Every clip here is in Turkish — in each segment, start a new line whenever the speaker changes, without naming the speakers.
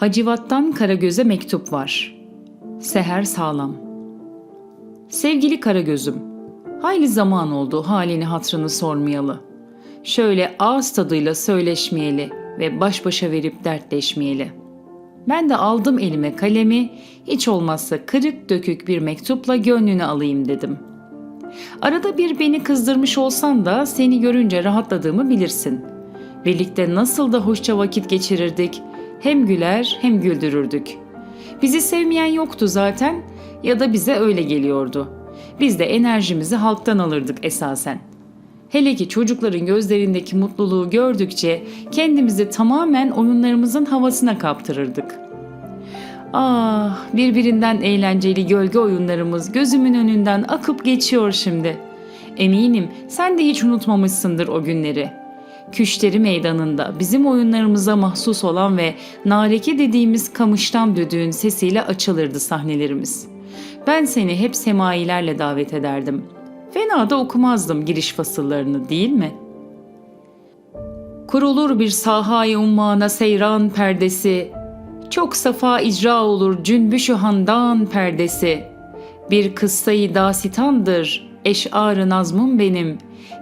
Hacivat'tan Karagöz'e mektup var. Seher Sağlam Sevgili Karagöz'üm, hayli zaman oldu halini hatrını sormayalı. Şöyle ağız tadıyla söyleşmeyeli ve baş başa verip dertleşmeyeli. Ben de aldım elime kalemi, hiç olmazsa kırık dökük bir mektupla gönlünü alayım dedim. Arada bir beni kızdırmış olsan da seni görünce rahatladığımı bilirsin. Birlikte nasıl da hoşça vakit geçirirdik, hem güler hem güldürürdük. Bizi sevmeyen yoktu zaten ya da bize öyle geliyordu. Biz de enerjimizi halktan alırdık esasen. Hele ki çocukların gözlerindeki mutluluğu gördükçe kendimizi tamamen oyunlarımızın havasına kaptırırdık. Ah, birbirinden eğlenceli gölge oyunlarımız gözümün önünden akıp geçiyor şimdi. Eminim sen de hiç unutmamışsındır o günleri. Küşteri meydanında bizim oyunlarımıza mahsus olan ve nareke dediğimiz kamıştan düdüğün sesiyle açılırdı sahnelerimiz. Ben seni hep semailerle davet ederdim. Fena da okumazdım giriş fasıllarını değil mi?'' Kurulur bir sahayı ummana seyran perdesi, çok safa icra olur cümbüşü handan perdesi. Bir kıssayı dasitandır, eş'ar-ı nazmum benim.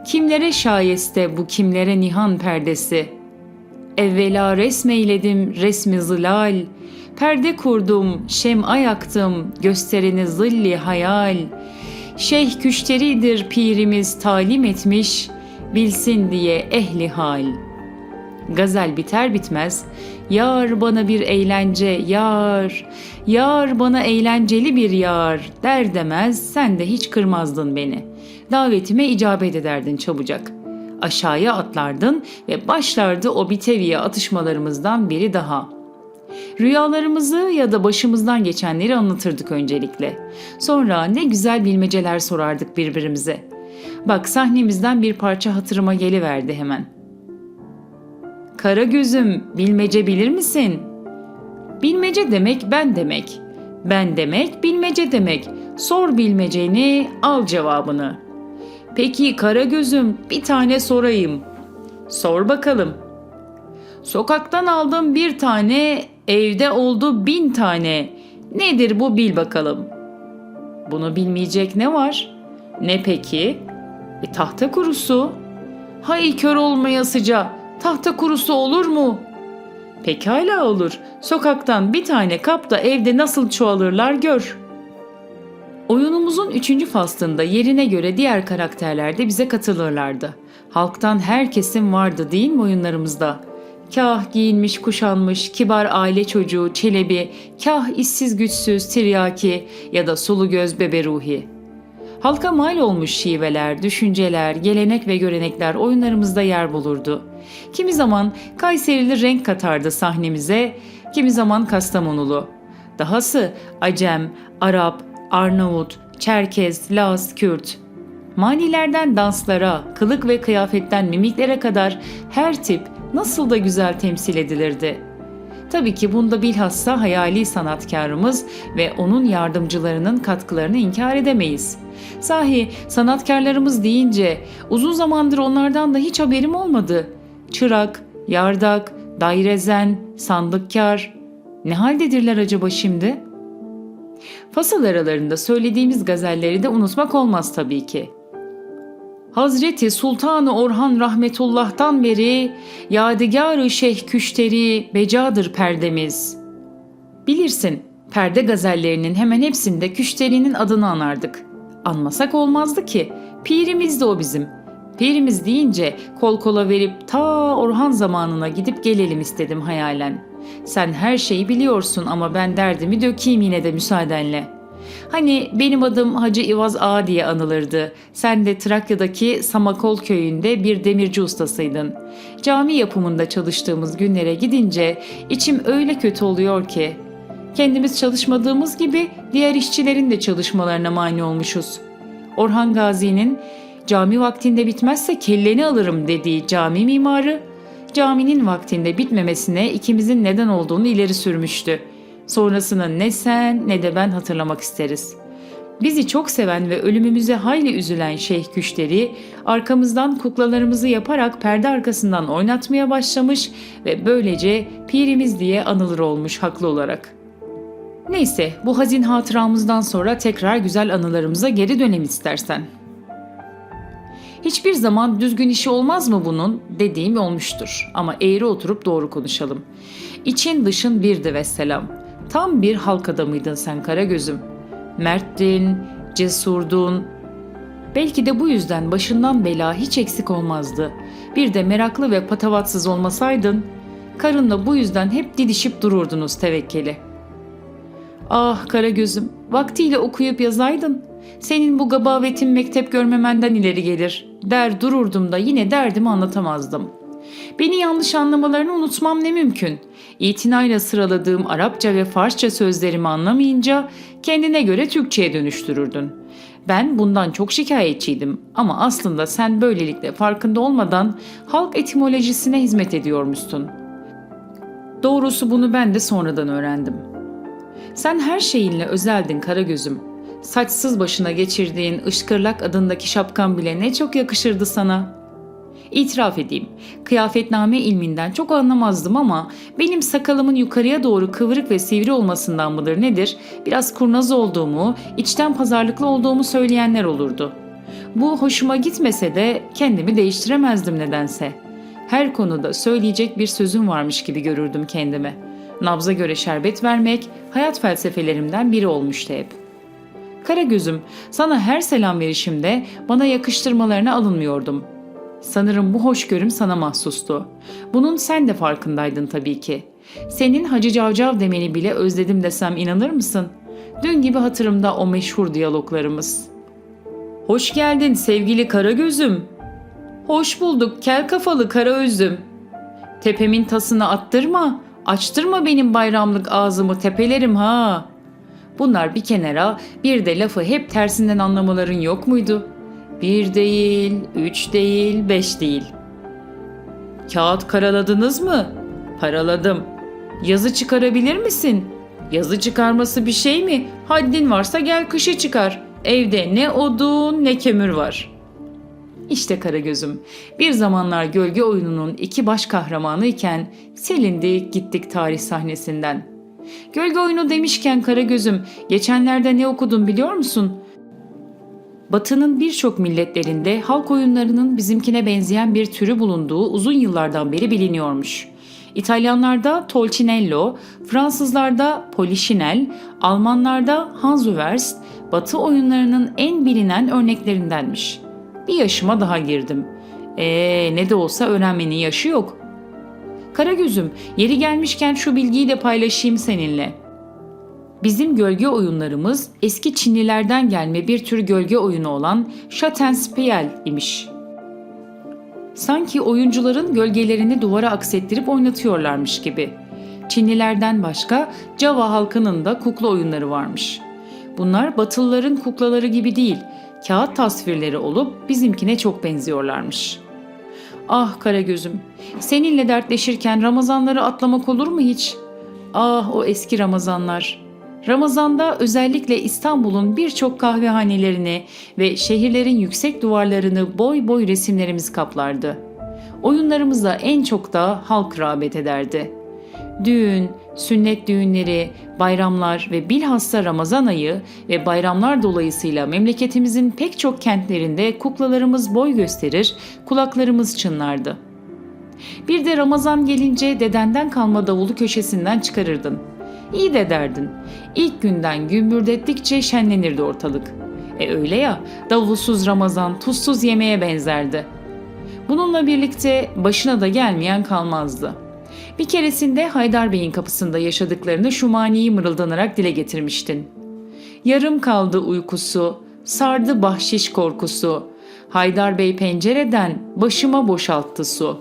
Kimlere şayeste bu kimlere nihan perdesi. Evvela resmeyledim resmi zılal, perde kurdum, şem'a yaktım, gösterini zilli hayal. Şeyh küşteridir pirimiz talim etmiş, bilsin diye ehli hal.'' Gazel biter bitmez yar bana bir eğlence yar, yar bana eğlenceli bir yar der demez sen de hiç kırmazdın beni. Davetime icabet ederdin çabucak. Aşağıya atlardın ve başlardı o biteviye atışmalarımızdan biri daha.'' Rüyalarımızı ya da başımızdan geçenleri anlatırdık öncelikle. Sonra ne güzel bilmeceler sorardık birbirimize. Bak sahnemizden bir parça hatırıma geliverdi hemen.'' Kara gözüm, bilmece bilir misin? Bilmece demek ben demek. Ben demek bilmece demek. Sor bilmeceni, al cevabını. Peki kara gözüm, bir tane sorayım. Sor bakalım. Sokaktan aldım bir tane, evde oldu bin tane. Nedir bu bil bakalım. Bunu bilmeyecek ne var? Ne peki? E, tahta kurusu. Hay kör olmaya sıca. Tahta kurusu olur mu? Pekala olur. Sokaktan bir tane kap da evde nasıl çoğalırlar gör. Oyunumuzun üçüncü faslında yerine göre diğer karakterler de bize katılırlardı. Halktan her kesim vardı değil mi oyunlarımızda? Kah giyinmiş kuşanmış kibar aile çocuğu Çelebi, kah işsiz güçsüz Tiryaki ya da sulu göz bebe Ruhi.'' Halka mal olmuş şiveler, düşünceler, gelenek ve görenekler oyunlarımızda yer bulurdu. Kimi zaman Kayserili renk katardı sahnemize, kimi zaman Kastamonulu. Dahası Acem, Arap, Arnavut, Çerkez, Laz, Kürt. Manilerden danslara, kılık ve kıyafetten mimiklere kadar her tip nasıl da güzel temsil edilirdi.'' Tabii ki bunda bilhassa hayali sanatkarımız ve onun yardımcılarının katkılarını inkar edemeyiz. Sahi sanatkarlarımız deyince uzun zamandır onlardan da hiç haberim olmadı. Çırak, yardak, dairezen, sandıkkar ne haldedirler acaba şimdi? Fasıl aralarında söylediğimiz gazelleri de unutmak olmaz tabii ki. Hazreti Sultanı Orhan rahmetullah'tan beri yadigarı şeyh küşteri becadır perdemiz. Bilirsin perde gazellerinin hemen hepsinde küşterinin adını anardık. Anmasak olmazdı ki. Pirimiz de o bizim. Pirimiz deyince kol kola verip ta Orhan zamanına gidip gelelim istedim hayalen. Sen her şeyi biliyorsun ama ben derdimi dökeyim yine de müsaadenle.'' Hani benim adım Hacı İvaz Ağa diye anılırdı. Sen de Trakya'daki Samakol köyünde bir demirci ustasıydın. Cami yapımında çalıştığımız günlere gidince içim öyle kötü oluyor ki. Kendimiz çalışmadığımız gibi diğer işçilerin de çalışmalarına mani olmuşuz. Orhan Gazi'nin cami vaktinde bitmezse kelleni alırım dediği cami mimarı, caminin vaktinde bitmemesine ikimizin neden olduğunu ileri sürmüştü.'' Sonrasını ne sen ne de ben hatırlamak isteriz. Bizi çok seven ve ölümümüze hayli üzülen şeyh güçleri arkamızdan kuklalarımızı yaparak perde arkasından oynatmaya başlamış ve böylece pirimiz diye anılır olmuş haklı olarak. Neyse bu hazin hatıramızdan sonra tekrar güzel anılarımıza geri dönelim istersen. Hiçbir zaman düzgün işi olmaz mı bunun dediğim olmuştur. Ama eğri oturup doğru konuşalım. İçin dışın birdi vesselam. Tam bir halk adamıydın sen Karagöz'üm. Merttin, cesurdun. Belki de bu yüzden başından bela hiç eksik olmazdı. Bir de meraklı ve patavatsız olmasaydın, karınla bu yüzden hep didişip dururdunuz tevekkeli. Ah Karagöz'üm, vaktiyle okuyup yazaydın. Senin bu gabavetin mektep görmemenden ileri gelir. Der dururdum da yine derdimi anlatamazdım. Beni yanlış anlamalarını unutmam ne mümkün. İtinayla sıraladığım Arapça ve Farsça sözlerimi anlamayınca kendine göre Türkçe'ye dönüştürürdün. Ben bundan çok şikayetçiydim ama aslında sen böylelikle farkında olmadan halk etimolojisine hizmet ediyormuşsun. Doğrusu bunu ben de sonradan öğrendim. Sen her şeyinle özeldin Karagöz'üm. Saçsız başına geçirdiğin ışkırlak adındaki şapkan bile ne çok yakışırdı sana. İtiraf edeyim, kıyafetname ilminden çok anlamazdım ama benim sakalımın yukarıya doğru kıvrık ve sivri olmasından mıdır nedir, biraz kurnaz olduğumu, içten pazarlıklı olduğumu söyleyenler olurdu. Bu hoşuma gitmese de kendimi değiştiremezdim nedense. Her konuda söyleyecek bir sözüm varmış gibi görürdüm kendimi. Nabza göre şerbet vermek hayat felsefelerimden biri olmuştu hep. Karagözüm, sana her selam verişimde bana yakıştırmalarına alınmıyordum. Sanırım bu hoşgörüm sana mahsustu. Bunun sen de farkındaydın tabii ki. Senin Hacı Cavcav demeni bile özledim desem inanır mısın? Dün gibi hatırımda o meşhur diyaloglarımız. Hoş geldin sevgili Karagözüm. Hoş bulduk kel kafalı kara özüm. Tepemin tasını attırma, açtırma benim bayramlık ağzımı tepelerim ha. Bunlar bir kenara bir de lafı hep tersinden anlamaların yok muydu? Bir değil, üç değil, beş değil. Kağıt karaladınız mı? Paraladım. Yazı çıkarabilir misin? Yazı çıkarması bir şey mi? Haddin varsa gel kışı çıkar. Evde ne odun ne kömür var.'' İşte Karagöz'üm. Bir zamanlar gölge oyununun iki baş kahramanı iken silindik gittik tarih sahnesinden. Gölge oyunu demişken Karagöz'üm geçenlerde ne okudum biliyor musun? Batı'nın birçok milletlerinde halk oyunlarının bizimkine benzeyen bir türü bulunduğu uzun yıllardan beri biliniyormuş. İtalyanlarda Tolcinello, Fransızlarda Polichinelle, Almanlarda Hanswurst, Batı oyunlarının en bilinen örneklerindenmiş.'' Bir yaşıma daha girdim. Ee, ne de olsa öğrenmenin yaşı yok. Karagözüm, yeri gelmişken şu bilgiyi de paylaşayım seninle. Bizim gölge oyunlarımız eski Çinlilerden gelme bir tür gölge oyunu olan Schattenspiel imiş. Sanki oyuncuların gölgelerini duvara aksettirip oynatıyorlarmış gibi. Çinlilerden başka Java halkının da kukla oyunları varmış. Bunlar Batılıların kuklaları gibi değil, kağıt tasvirleri olup bizimkine çok benziyorlarmış. Ah Karagözüm, seninle dertleşirken Ramazanları atlamak olur mu hiç? Ah o eski Ramazanlar. Ramazanda özellikle İstanbul'un birçok kahvehanelerini ve şehirlerin yüksek duvarlarını boy boy resimlerimiz kaplardı. Oyunlarımıza en çok da halk rağbet ederdi.'' Düğün, sünnet düğünleri, bayramlar ve bilhassa Ramazan ayı ve bayramlar dolayısıyla memleketimizin pek çok kentlerinde kuklalarımız boy gösterir, kulaklarımız çınlardı. Bir de Ramazan gelince dedenden kalma davulu köşesinden çıkarırdın. İyi de derdin. İlk günden gümbürdettikçe şenlenirdi ortalık. E öyle ya, davulsuz Ramazan tuzsuz yemeğe benzerdi. Bununla birlikte başına da gelmeyen kalmazdı.'' Bir keresinde Haydar Bey'in kapısında yaşadıklarını şu maniyi mırıldanarak dile getirmiştin. Yarım kaldı uykusu, sardı bahşiş korkusu. Haydar Bey pencereden başıma boşalttı su.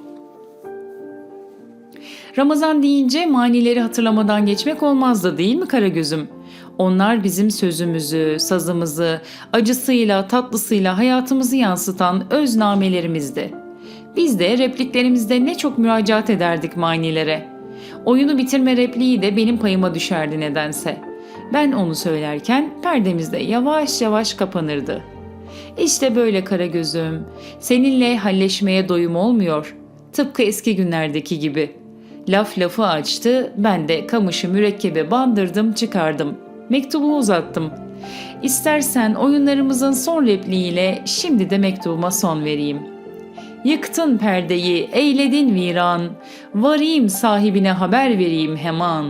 Ramazan deyince manileri hatırlamadan geçmek olmazdı değil mi Karagöz'üm? Onlar bizim sözümüzü, sazımızı, acısıyla, tatlısıyla hayatımızı yansıtan öz namelerimizdi.'' Biz de repliklerimizde ne çok müracaat ederdik manilere. Oyunu bitirme repliği de benim payıma düşerdi nedense. Ben onu söylerken perdemiz de yavaş yavaş kapanırdı. İşte böyle kara gözüm. Seninle halleşmeye doyum olmuyor. Tıpkı eski günlerdeki gibi. Laf lafı açtı, ben de kamışı mürekkebe bandırdım çıkardım. Mektubu uzattım. İstersen oyunlarımızın son repliğiyle şimdi de mektubuma son vereyim. Yıktın perdeyi, eyledin viran, varayım sahibine haber vereyim hemen.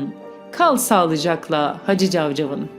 Kal sağlıcakla Hacı Cavcav'ın.